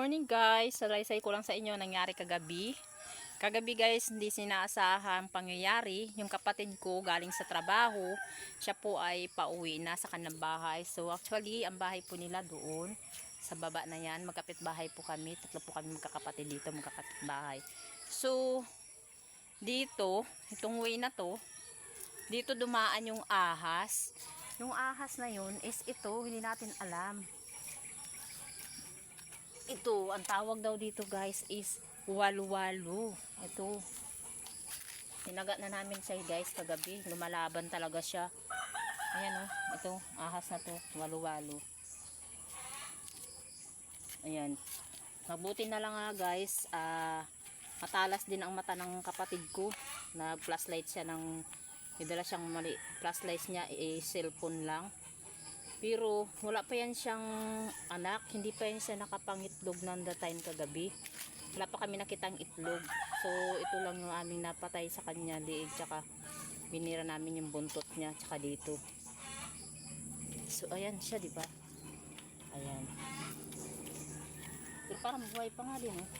Morning guys, salaysay ko lang sa inyo nangyari kagabi. Kagabi guys, hindi sinaasahan pangyayari. Yung kapatid ko galing sa trabaho, siya po ay pauwi na sa kanilang bahay. So actually, ang bahay po nila doon sa baba na yan. Magkapit bahay po kami. Tatlo po kami magkakapatid dito, magkakapit bahay. So, dito, itong way na to, dito dumaan yung ahas. Yung ahas na yun is ito, hindi natin alam ito, ang tawag daw dito guys is walu-walu. Ito. Tinaga na namin siya guys kagabi. Lumalaban talaga siya. Ayan o. ito, ahas na to. Walu-walu. Ayan. Mabuti na lang nga guys. ah matalas din ang mata ng kapatid ko. Nag flashlight siya ng Idala siyang mali. Flashlight niya eh, cellphone lang. Pero wala pa yan siyang anak, hindi pa yan siya nakapangitlog ng the time kagabi. Wala pa kami nakitang itlog. So ito lang yung aming napatay sa kanya liig tsaka binira namin yung buntot niya tsaka dito. So ayan siya, di ba? Ayan. Pero parang buhay pa nga din, oh.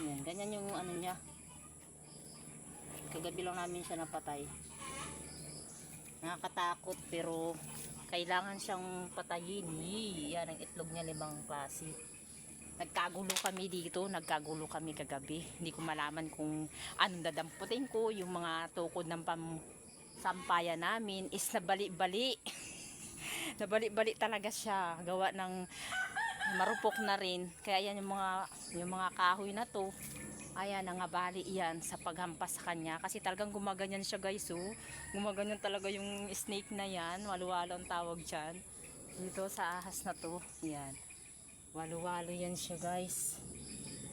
Ayan, ganyan yung ano niya. Kagabi lang namin siya napatay. Nakakatakot pero kailangan siyang patayin. Yan ang itlog niya limang klase. Nagkagulo kami dito, nagkagulo kami kagabi. Hindi ko malaman kung anong dadamputin ko. Yung mga tukod ng pam sampayan namin is nabali-bali. nabali-bali talaga siya. Gawa ng marupok na rin. Kaya yan yung mga, yung mga kahoy na to. Ayan, nangabali yan sa paghampas sa kanya. Kasi talagang gumaganyan siya guys, oh. Gumaganyan talaga yung snake na yan. Walu-walo ang tawag dyan. Dito sa ahas na to. Yan. Walu-walo yan siya guys.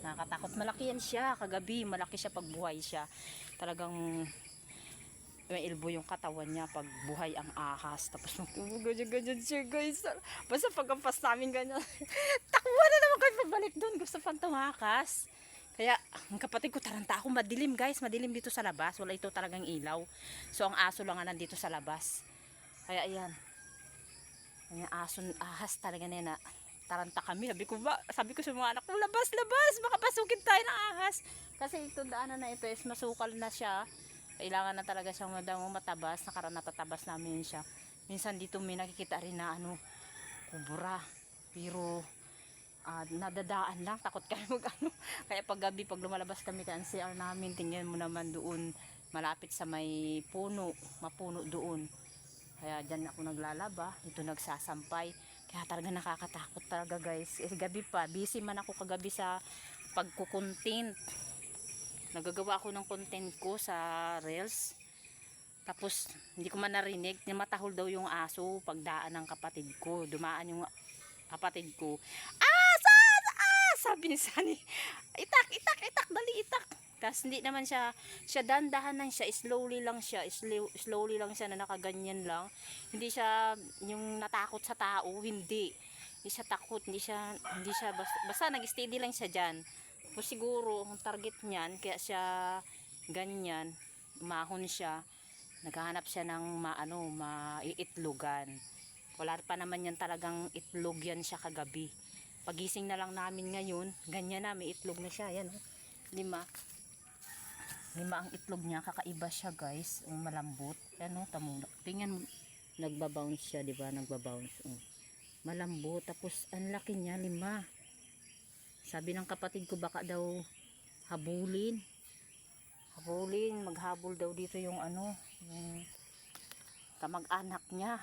Nakakatakot. Malaki yan siya. Kagabi, malaki siya pag buhay siya. Talagang may elbow yung katawan niya pag buhay ang ahas. Tapos ganyan-ganyan siya guys. Basta pagkampas namin ganyan. Takbo na naman kayo pabalik doon. Gusto pang tumakas. Kaya, ang kapatid ko, taranta ako, madilim guys, madilim dito sa labas. Wala ito talagang ilaw. So, ang aso lang nga nandito sa labas. Kaya, ayan. Ang aso, ahas talaga na yan, na taranta kami. Sabi ko ba, sabi ko sa mga anak ko, labas, labas, baka tayo ng ahas. Kasi ito daanan na ito is masukal na siya. Kailangan na talaga siyang madamo matabas. Nakaraan natatabas namin siya. Minsan dito may nakikita rin na ano, kubura. Pero, ah, nadadaan lang, takot kami mag ano. Kaya pag gabi, pag lumalabas kami ka NCR namin, tingnan mo naman doon, malapit sa may puno, mapuno doon. Kaya dyan ako naglalaba, ito nagsasampay. Kaya talaga nakakatakot talaga guys. Eh, gabi pa, busy man ako kagabi sa pagkukontent. Nagagawa ako ng content ko sa Reels. Tapos, hindi ko man narinig, na matahol daw yung aso pagdaan ng kapatid ko. Dumaan yung kapatid ko. Ah! Sabi ni Sunny. Itak, itak, itak, dali, itak. Tapos hindi naman siya, siya dandahan lang siya, slowly lang siya, slow, slowly lang siya na nakaganyan lang. Hindi siya yung natakot sa tao, hindi. Hindi siya takot, hindi siya, hindi siya, basta, basta nag-steady lang siya dyan. Tapos siguro, ang target niyan, kaya siya ganyan, umahon siya, naghahanap siya ng maano, maiitlogan. Wala pa naman yan talagang itlog yan siya kagabi. Pagising na lang namin ngayon, ganyan na, may itlog na siya. Yan, oh. lima. Lima ang itlog niya, kakaiba siya guys. Um, malambot. Yan o, tamo. Tingnan mo, nagbabounce siya, di ba? Nagbabounce. Oh. Malambot. Tapos, ang laki niya, lima. Sabi ng kapatid ko, baka daw habulin. Habulin, maghabol daw dito yung ano, yung kamag-anak niya.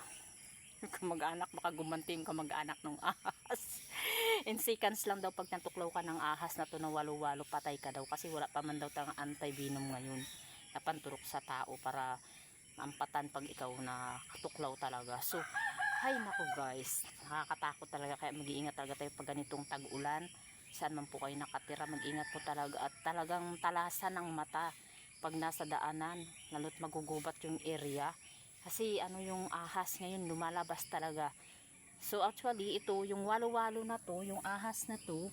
kamag-anak, baka gumanti yung kamag-anak ng ahas. In seconds lang daw pag natuklaw ka ng ahas na to na walo-walo, patay ka daw. Kasi wala pa man daw tang anti-venom ngayon na panturok sa tao para mampatan pag ikaw na tuklaw talaga. So, hay nako guys, nakakatakot talaga kaya mag-iingat talaga tayo pag ganitong tag-ulan. Saan man po kayo nakatira, mag-ingat po talaga at talagang talasan ng mata pag nasa daanan, lalo't magugubat yung area. Kasi ano yung ahas ngayon lumalabas talaga. So actually ito yung walo-walo na to, yung ahas na to,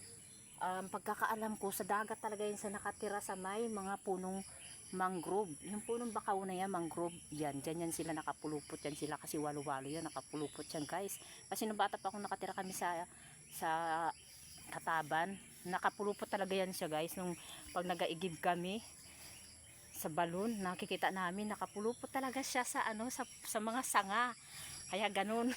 um, pagkakaalam ko sa dagat talaga yun sa nakatira sa may mga punong mangrove. Yung punong bakaw na yan, mangrove, yan, dyan yan sila nakapulupot yan sila kasi walo-walo yan, nakapulupot yan guys. Kasi nung bata pa ako nakatira kami sa sa hataban. Nakapulupot talaga yan siya guys. Nung pag nagaigib kami sa balon, nakikita namin nakapulupot talaga siya sa ano sa, sa mga sanga. Kaya ganun.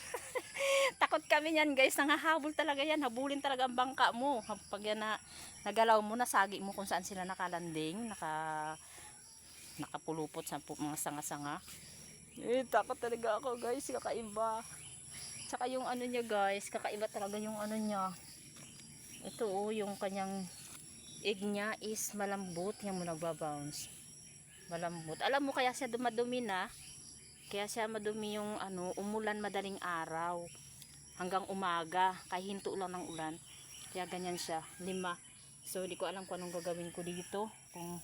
Takot kami yan guys. Nangahabol talaga yan. Habulin talaga ang bangka mo. Pag yan na, nagalaw mo, nasagi mo kung saan sila nakalanding. Naka, nakapulupot sa mga sanga-sanga. Eh, takot talaga ako guys. Kakaiba. Tsaka yung ano niya guys. Kakaiba talaga yung ano niya. Ito oh, yung kanyang egg niya is malambot. Yan mo nagbabounce. Malambot. Alam mo kaya siya dumadumi na. Kaya siya madumi yung ano, umulan madaling araw. Hanggang umaga. Kaya hinto lang ng ulan. Kaya ganyan siya. Lima. So, hindi ko alam kung anong gagawin ko dito. Kung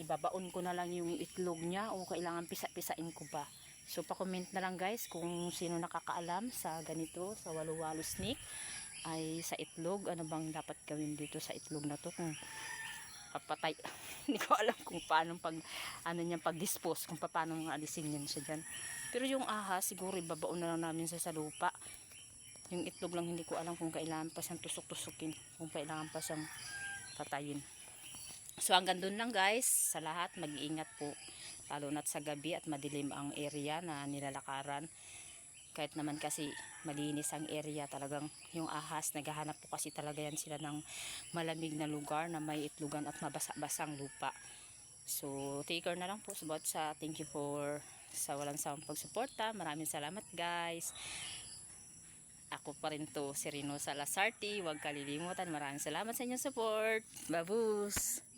ibabaon ko na lang yung itlog niya o kailangan pisa-pisain ko ba. So, pa-comment na lang guys kung sino nakakaalam sa ganito, sa walo-walo snake ay sa itlog. Ano bang dapat gawin dito sa itlog na to? Kung papatay. Hindi ko alam kung paano pag ano niyan pag-dispose, kung paano nga alisin niyan siya diyan. Pero yung ahas, siguro ibabaon na lang namin sa sa lupa. Yung itlog lang hindi ko alam kung kailangan pa siyang tusok-tusukin, kung kailangan pa siyang patayin. So hanggang doon lang guys, sa lahat mag-iingat po. Lalo na't sa gabi at madilim ang area na nilalakaran. Kahit naman kasi malinis ang area talagang yung ahas, naghahanap po kasi talaga yan sila ng malamig na lugar na may itlugan at mabasa-basang lupa. So, take care na lang po bawat sa thank you for sa walang sawang pagsuporta. Maraming salamat guys. Ako pa rin to, si Rino Salasarti. Huwag kalilimutan. Maraming salamat sa inyong support. Babus!